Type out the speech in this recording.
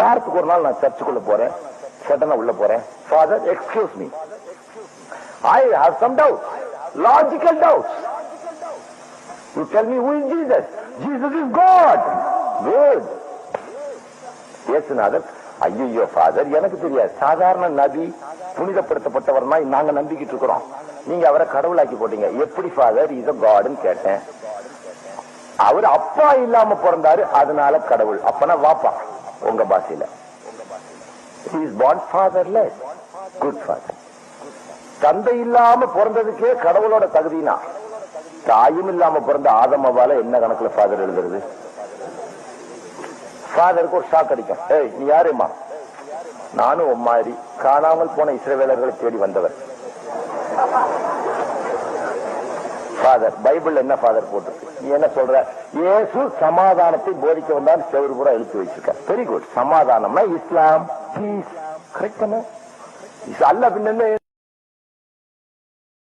வாரத்துக்கு ஒரு நாள் நான் சர்ச்சுக்குள்ள போறேன். சடனா உள்ள போறேன். Father excuse me I have some doubt logical doubt you tell me who is Jesus Jesus is God good இயேசுநாதர் ஐயோ ஃபாதர் எனக்கு தெரியாது. சாதாரண நபி புனிதப்படுத்தப்பட்டவர் நாங்க நம்பிக்கிட்டு இருக்கிறோம். நீங்க அவரை கடவுளாக்கி போட்டீங்க. எப்படி ஃபாதர் இஸ் காடுன்னு கேட்டேன். அவர் அப்பா இல்லாம பிறந்தாரு அதனால கடவுள். அப்பனா வாப்பா. உங்க பாஷையில. இஸ் ஃபாதர்லெஸ் குட் ஃபாதர் தந்தை இல்லாம பிறந்ததுக்கே கடவுளோட தகுதினா தாயும் இல்லாம பிறந்த ஆதமவால என்ன கணக்குல ஃபாதர் எழுதுறது? ஃபாதருக்கு ஒரு ஷாக் அடிக்கும். ஏய் நீ யாருமா நானும் உம்மாரி மாதிரி காணாமல் போன இஸ்ரவேலர்களை தேடி வந்தவர். ஃபாதர் பைபிள் என்ன ஃபாதர் போட்டிருக்கு? நீ என்ன சொல்ற? இயேசு சமாதானத்தை போதிக்க வந்தால் செவரு பூரா எழுத்து வச்சிருக்க வெரி குட் சமாதானம்னா இஸ்லாம். பீஸ் கரெக்ட் அல்ல பின்ன